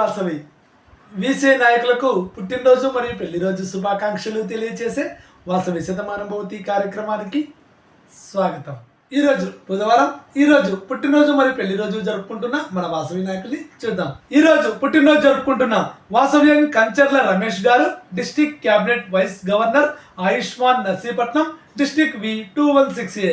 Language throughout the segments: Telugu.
వాసవి వీసీ నాయకులకు పుట్టినరోజు మరియు పెళ్ళి రోజు శుభాకాంక్షలు తెలియజేసే వాసవి శతమానుభూతి కార్యక్రమానికి స్వాగతం. ఈరోజు బుధవారం ఈరోజు పుట్టినరోజు మరియు పెళ్ళి రోజు జరుపుకుంటున్న మన వాసవి నాయకుల్ని చూద్దాం. ఈరోజు పుట్టినరోజు జరుపుకుంటున్న వాసవ్యం Kancharla Ramesh garu district cabinet vice governor Ayushman Narsipatnam district V two one six A.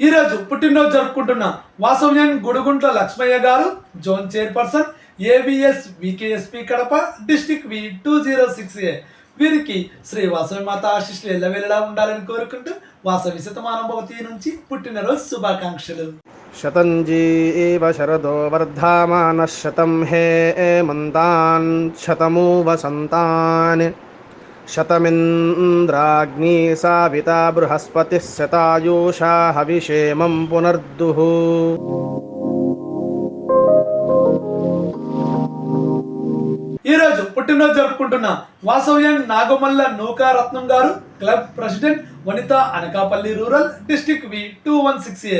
ఈరోజు పుట్టినరోజు జరుపుకుంటున్న వాసవ్యాన్ Guduguntla Lakshmaiah garu zone chairperson ABS VKSP Kadapa district V two zero six A వీరికి శ్రీ వాసవి మాత ఆశీస్సులు వెళ్ళడా ఉండాలని కోరుకుంటూ వాసవి శతమానుభవతి నుంచి పుట్టినరోజు శుభాకాంక్షలు. శతంజీ శరదో వర్ధామాన శతం హే ఏ మంతాన్ శతమూ వసంతాన్ शतमिन्द्राग्नी साविता बृहस्पतिः शतायुषा हविषेमं पुनर्दुः ఈ రోజు పుట్టినరోజు జరుపుకుంటున్న Vasavyam Nagamalla Nookaratnam garu club president Vanitha Anakapalli rural district V two one six A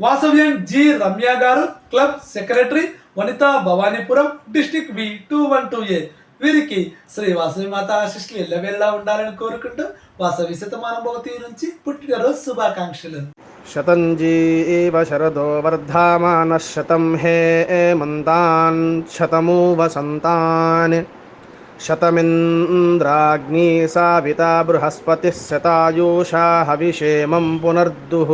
వాసవ్యం G. Ramya garu club secretary Vanitha Bhavanipuram district B two one two A. వీరికి శ్రీ వాసవి మాత ఆశిష్లు ఎల్లవెల్లా ఉండాలని కోరుకుంటూ వాసవి శతమానుభవతి నుంచి పుట్టినరోజు శుభాకాంక్షలు. శతం శరదో వర్ధమాన శతం హే మంతాన్ శతమూ వసంతాన్ శతమింద్రాగ్ని సావిత బృహస్పతి శతాయూషా హవిషేమం పునర్దుః.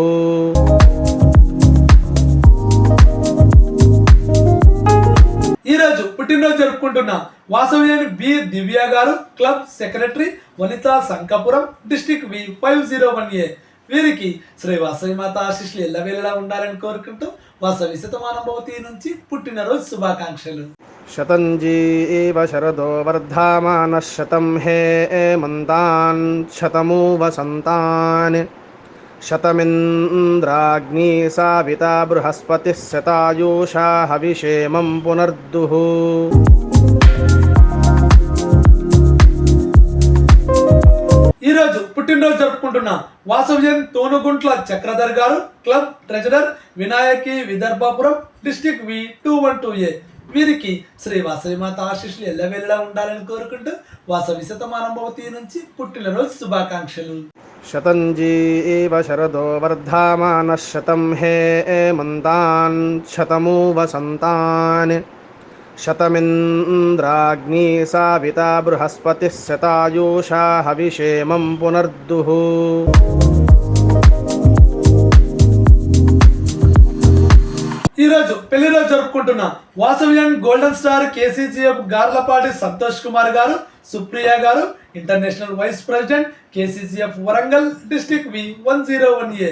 అనుకుంటున్నా. వాసవ్యాని B. Divya garu club secretary Vanitha Sankapuram district V five zero one A. వీరికి శ్రీ వాసవి మాత ఆశీస్సులు ఎల్లవేళలా ఉండాలని కోరుకుంటూ వాసవి శతమానుభవతి నుంచి పుట్టినరోజు శుభాకాంక్షలు. శతంజీ శరదో వర్ధమాన శతం హే మంతాన్ శతమూ వసంతాన్ శతమింద్రాగ్ని సావిత బృహస్పతి శతాయూషా హవిషేమం పునర్దుః. ఈరోజు పుట్టినరోజు జరుపుకుంటున్న వాసవ్యం Tonuguntla Chakradhar garu club treasurer Vinayaki Vidarbhapuram district V two one two A. వీరికి శ్రీ వాసవి మాత ఆశీస్సులు ఎల్లవెల్లా ఉండాలని కోరుకుంటూ వాసవి శతమానభవతి నుంచి పుట్టినరోజు శుభాకాంక్షలు. శతంజీ ఏవ శరదో వర్ధమాన శతం హే మంతాన్ శతమూ వసంతాన్ शतमिन्द्राग्नी साविता बृहस्पतिः शतायुषा हविषेमं पुनर्दुः ఈ రోజు పెళ్లి రోజు జరుపుకుంటున్న Vasavyam golden star KCCF Garlapati Santosh Kumar garu Supriya garu international vice president KCCF Warangal district V one zero one A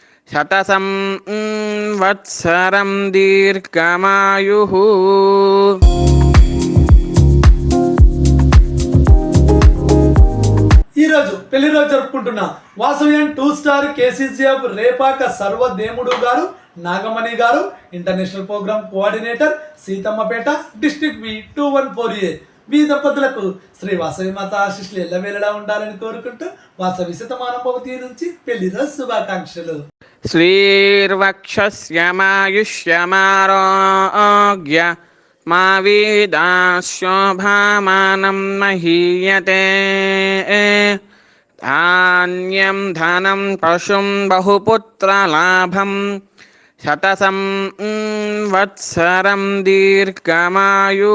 శతసం వత్సరం దీర్ఘమాయు. ఈరోజు పెళ్ళి రోజు జరుపుకుంటున్న వాసవ్యం two star KCGF Repaka Sarvademudu garu Nagamani garu international programme coordinator Seethammapeta district B two one four A. మీ దంపతులకు శ్రీ వాసవి మాత ఆశిష్లు ఎల్ల వెళ్ళడా ఉండాలని కోరుకుంటూ వాసవి శతమానభవతి నుంచి పెళ్ళి శుభాకాంక్షలు. శ్రీర్వక్షమాయుష్యమారోగ్య మా వీదాశోభామానం మహీయతే. ధాన్యం ధనం పశుం బహుపుత్రలాభం శతసం వత్సరం దీర్ఘమాయు.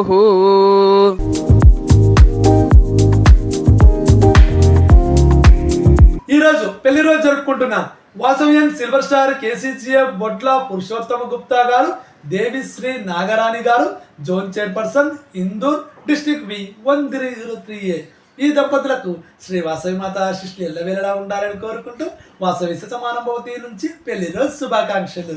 ఈరోజు పెళ్ళి రోజు జరుపుకుంటున్న వాసవ్యం silver star KCCF Botla Purushottama Gupta garu Devisri Nagarani garu zone chairperson Indur district V one three zero three A. ఈ దంపతులకు శ్రీ వాసవి మాత ఆశిష్లు ఎల్లవేళలా ఉండాలని కోరుకుంటూ వాసవి శతమానం భవతి నుంచి పెళ్ళి రోజు శుభాకాంక్షలు.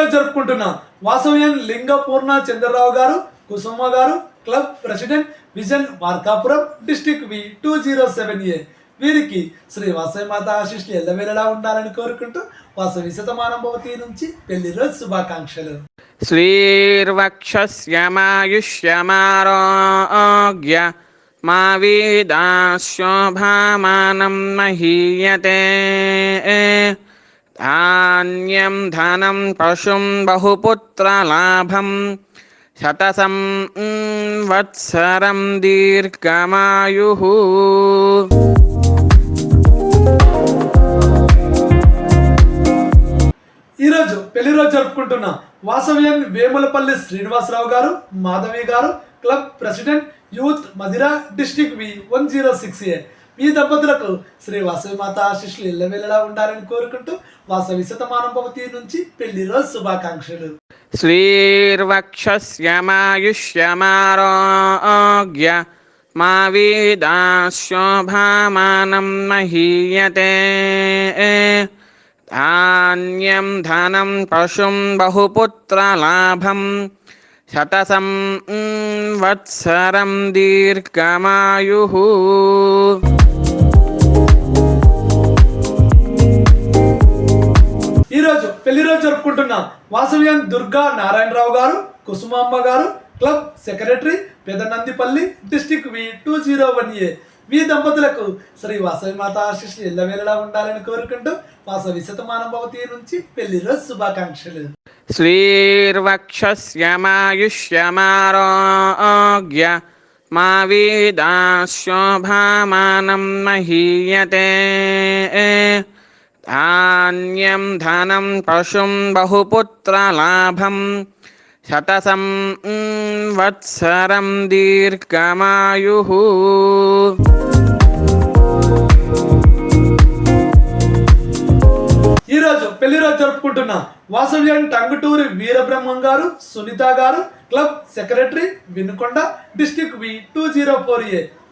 ఈరోజు జరుపుకుంటున్నాం వాసవ్యం లింగపూర్ణ Chandrarao garu Kusuma garu club president vision Markapuram district V two zero seven A. వీరికి శ్రీ వాసవి మాత ఆశిష్లు ఎల్లవేళలా ఉండాలని కోరుకుంటూ వాసవి శతమానభవతి నుంచి పెళ్ళి రోజు శుభాకాంక్షలు. శ్రీర్వక్షమాయుష్యమారోగ్య మా వీదాశోభామానం మహీయతే. ధాన్యం ధనం పశుం బహుపుత్రలాభం శతసం వత్సరం దీర్ఘమాయు ఈరోజు పెళ్ళి రోజు జరుపుకుంటున్న వాసవ్యం Vemulapalli Srinivasarao garu Madhavi garu club president youth Madhira district V one zero six A మీ దంపతులకు శ్రీ వాసవి మాత ఆశిష్లు వెళ్ళలా ఉండాలని కోరుకుంటూ వాసవి శతమానంభవతి నుంచి పెళ్ళి రోజు శుభాకాంక్షలు. శ్రీర్వక్షమాయుష్యమారోగ్య మా వీదాశోభామానం మహీయతే. ధాన్యం ధనం పశుం బహుపుత్రలాభం శతసం వత్సరం దీర్ఘమాయు. పెళ్ళి రోజు జరుపుకుంటున్న వాసవ్యాన్ Durga Narayanarao garu Kusumamba garu club secretary Pedanandipalli district V two zero one A. మీ దంపతులకు శ్రీ వాసవి మాత ఆశీస్సులు ఎల్లవేళలా ఉండాలని కోరుకుంటూ వాసవి శతమానభవతి నుంచి పెళ్ళి రోజు శుభాకాంక్షలు. శ్రీర్వక్షమాయుష్యమారోగ్య మా వీదాశోభామానం మహీయతే. ధాన్యం ధనం పశుం బహుపుత్రలాభం శతసం వత్సరం దీర్ఘమాయు ఈరోజు పెళ్ళి రోజు జరుపుకుంటున్న వాసవ్యం Tanguturi Veerabrahmam garu Sunitha garu club secretary Vinukonda district V two zero four A.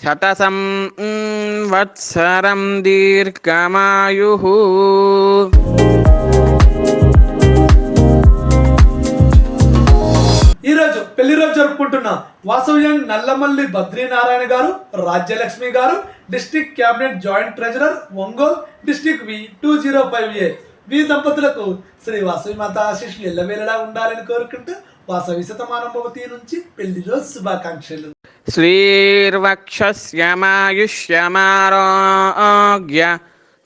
శతసం వత్సరం దీర్ఘమాయు ఈరోజు పెళ్ళి రోజు జరుపుకుంటున్న వాసవ్యం Nallamalli Badrinarayana garu Rajyalakshmi garu district cabinet joint treasurer Ongole district V two zero five A వి దంపతులకు శ్రీ వాసవి మాత ఆశీస్సులు ఎల్లవేళలా ఉండాలని కోరుకుంటూ వాసవి శతమానం భవతి నుంచి పెళ్ళిలో శుభాకాంక్షలు. శ్రీర్వక్షమాయుష్యమారోగ్య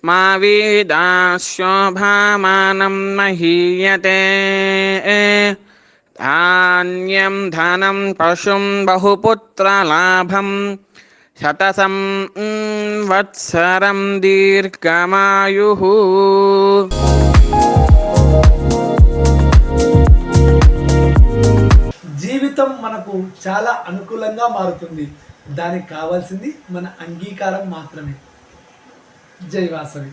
మా వీదాశోభామానం మహీయతే. ధాన్యం ధనం పశుం బహుపుత్రలాభం శతసం వత్సరం దీర్ఘమాయు. జీవితం మనకు చాలా అనుకూలంగా మారుతుంది. దానికి కావాల్సింది మన అంగీకారం మాత్రమే. జై వాసవి.